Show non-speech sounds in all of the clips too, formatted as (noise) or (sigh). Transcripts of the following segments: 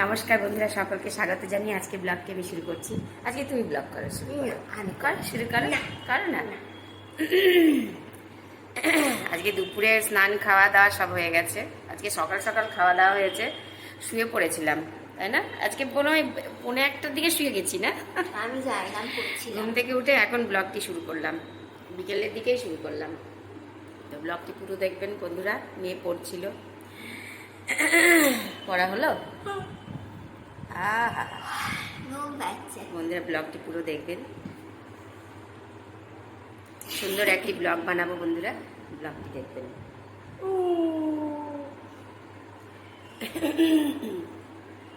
নমস্কার বন্ধুরা সকলকে স্বাগত জানিয়ে আজকে ব্লগকে আমি শুরু করছি। আজকে তুমি ব্লগ করো শুরু আমি কর? শুরু করো? না। করো না? আজকে দুপুরে স্নান খাওয়া দাওয়া সব হয়ে গেছে। আজকে সকাল সকাল খাওয়া দাওয়া হয়েছে। শুয়ে পড়েছিলাম তাই না? আজকে পনেরো পৌনে একটার দিকে শুয়ে গেছি না? আমি ঘুম থেকে উঠে এখন ব্লগটি শুরু করলাম। বিকেলের দিকেই শুরু করলাম। তো ব্লগটি পুরো দেখবেন বন্ধুরা মেয়ে পড়ছিল। পড়া হলো? বন্ধুরা ব্লগটি পুরো দেখবেন। সুন্দর একটি ব্লগ বানাবো বন্ধুরা। ব্লগটি দেখবেন।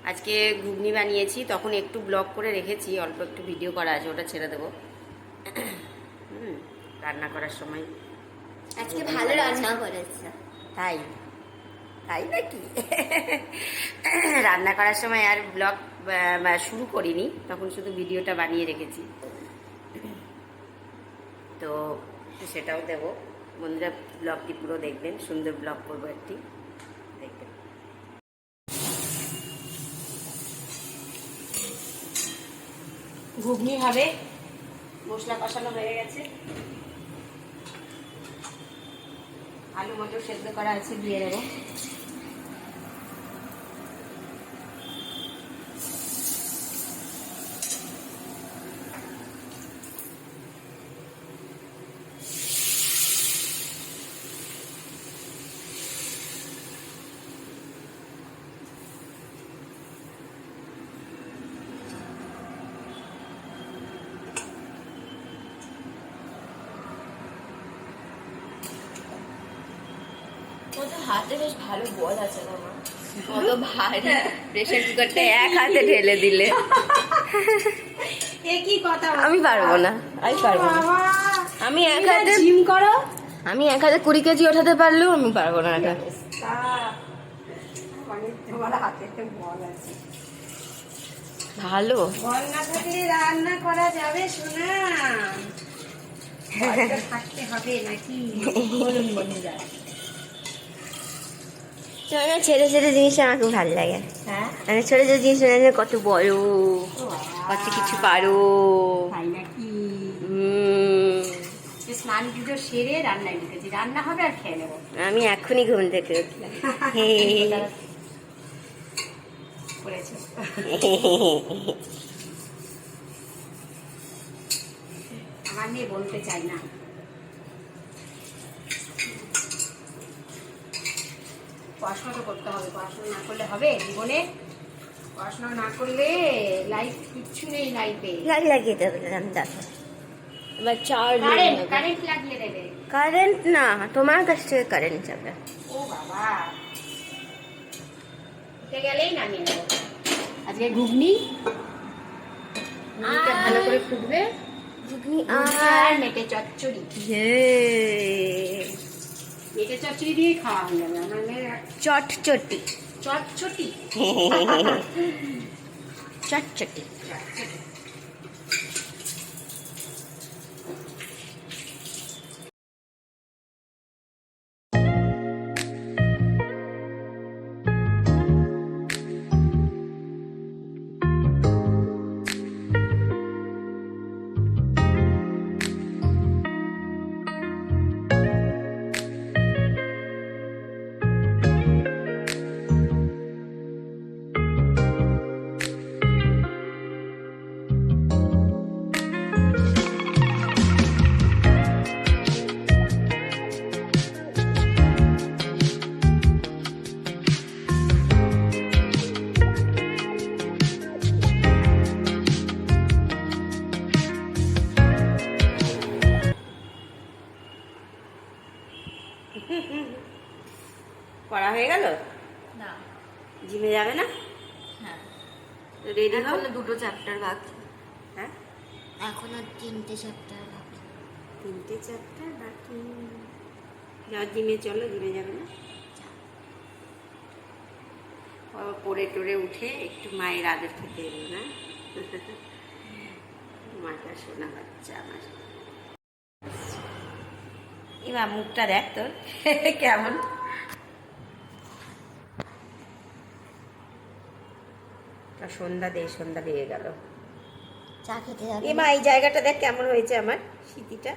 আজকে ঘুগনি বানিয়েছি তখন একটু ব্লগ করে রেখেছি অল্প একটু ভিডিও করা আছে ওটা ছেড়ে দেবো। রান্না করার সময়। আজকে ভালো রান্না করেছে। তাই। তাই নাকি? রান্না করার সময় আর ব্লগ শুরু করিনি, তখন শুধু ভিডিওটা বানিয়ে রেখেছি। তো সেটাও দেব। বন্ধুরা, ব্লগটি পুরো দেখবেন, সুন্দর ব্লগ করব একটি। দেখবেন। ঘুগনি হবে, মশলা কষানো হয়ে গেছে। আলু মটর সেদ্ধ করা আছে, দিয়ে দেবো। ওদের হাতে বেশ ভালো বল আছে মামা কত ভারী। প্রেশার কুকারটা (laughs) এক হাতে ঢেলে দিলে। (laughs) একই কথা আমি পারব না। আমি পারব না। আমি এক হাতে জিম করো। আমি এক হাতে কুড়ি কেজি ওঠাতে পারলেও আমি পারব না এটা। আছে। ভালো। বল না থাকলে রান্না করা যাবে শোনা (laughs) থাকতে হবে নাকি? বলুন মানে ছেড়ে ছেড়ে জিনিস আমাকে ভালো লাগে। হ্যাঁ? মানে ছোট ছোট জিনিস মানে কত বড় কত কিছু পারো। স্নান পুজো সেরে রান্নায় ঢুকেছি রান্না হবে আর খেয়ে নেব। আমি এখনই ঘুম থেকে উঠলাম। (laughs) আমার নিয়ে বলতে চাই না। পড়াশোনা তো করতে হবে। পড়াশোনা না করলে হবে? জীবনে পড়াশোনা না করলে লাইফ কিচ্ছু নেই লাইফে লাগ লাগিয়ে দেবে এবার চার্জ কারেন্ট কারেন্ট লাগিয়ে দেবে। কারেন্ট না তোমার কাছ থেকে কারেন্ট যাবে। ও বাবা। উঠে গেলেই নামিয়ে নেব। আজকে ঘুগনি? ভালো করে ফুটবে। ঘুগনি আর মেটে চচ্চড়ি। মেটে চচ্চড়ি দিয়ে খাওয়া হয়ে যাবে আমার মেয়ের চটচটি? চটচটি। (laughs) চটচটি। হয়ে গেল? না। জিমে যাবে না? হ্যাঁ। রেডি হও? দুটো চ্যাপ্টার বাকি। হ্যাঁ? এখনও তিনটে চ্যাপ্টার বাকি। তিনটে চারটা বাকি। যাও জিমে চলো জিমে যাবে না? পড়ে টরে উঠে একটু মায়ের আদর খেতে এলো না? মাটা শোনা বাচ্চা আমার। এবার মুখটা দেখ তোর কেমন? তা সন্ধ্যা দেয় সন্ধ্যা লেগে গেল। চা খেতে যাবে? মা এই জায়গাটা দেখ কেমন হয়েছে আমার স্মৃতিটা।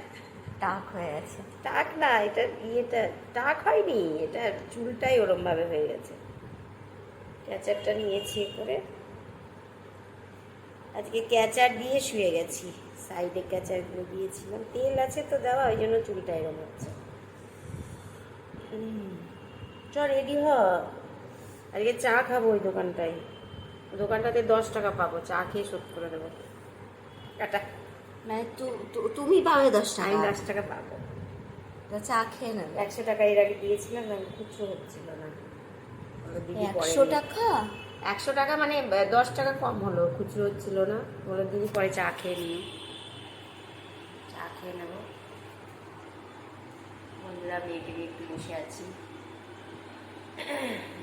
টাক হয়ে গেছে। টাক না এটা ইয়েটা টাক হয়নি এটা চুলটাই ওরম ভাবে হয়ে গেছে। ক্যাচারটা নিয়েছি করে। আজকে ক্যাচার দিয়ে শুয়ে গেছি। সাইডে ক্যাচারগুলো দিয়েছিলাম। তেল আছে তো দেওয়া ওই জন্য চুলটা এরম হচ্ছে। হুম। চ রেডি হ। আজকে চা খাব ওই দোকানটায়। দোকানটাতে দশ টাকা পাবো চা খেয়ে শোধ করে দেবো। টাটা মানে তুমি পাবে দশ টাকা। আমি দশ টাকা পাবো। চা খেয়ে নেবে। একশো টাকা এর আগে দিয়েছিলাম না খুচরো হচ্ছিল না। একশো টাকা? একশো টাকা মানে দশ টাকা কম হলো খুচরো হচ্ছিল না। বলে দিদি পরে চা খেয়ে নিই। চা খেয়ে নেব। বন্ধুরা মেয়েকে নিয়ে একটু বসে আছি।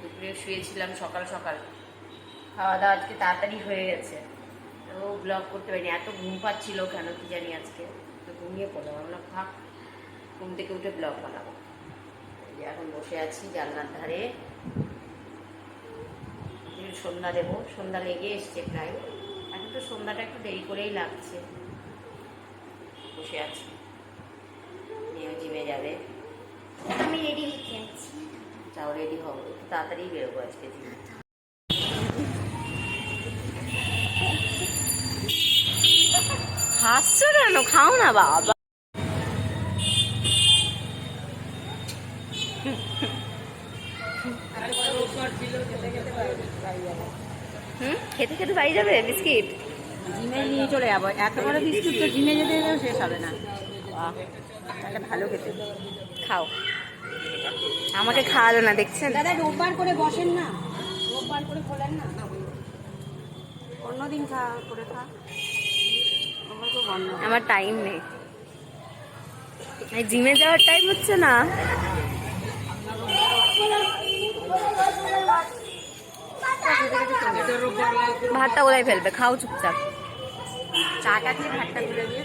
দুপুরে শুয়েছিলাম সকাল সকাল। খাওয়া দাওয়া আজকে তাড়াতাড়ি হয়ে গেছে। তো ব্লগ করতে পারিনি। এত ঘুম পাচ্ছিল কেন কি জানি আজকে। তো ঘুমিয়ে পড়লাম। আমরা থাক ঘুম থেকে উঠে ব্লগ বানাবো। যে এখন বসে আছি জানলার ধারে। সন্ধ্যা দেবো। সন্ধ্যা লেগে এসছে প্রায়। এখন তো সন্ধ্যাটা একটু দেরি করেই লাগছে। বসে আছি। মেয়েও জিমে যাবে। আমি রেডি হতে যাও রেডি হব একটু তাড়াতাড়ি বেরোবো আজকে জিমে। হাসছো কেন খাও না বাবা। হুম? খেতে খেতে বাড়ি যাবে বিস্কিট? জিমে নিয়ে চলে যাব। এত বড় বিস্কুট তো জিমে যেতে যেতেও শেষ হবে না। তাহলে ভালো খেতে। খাও। আমাকে খাওয়ালো না দেখছেন? দাদা রোববার করে বসেন না। রোববার করে খোলেন না? অন্যদিন খা করে খা। আমার টাইম নেই। জিমে যাওয়ার টাইম হচ্ছে না। ভাতটা ওলাই ফেলবে, খাও চুপচাপ। চাটা দিয়ে ভাতটা তুলে দিয়ে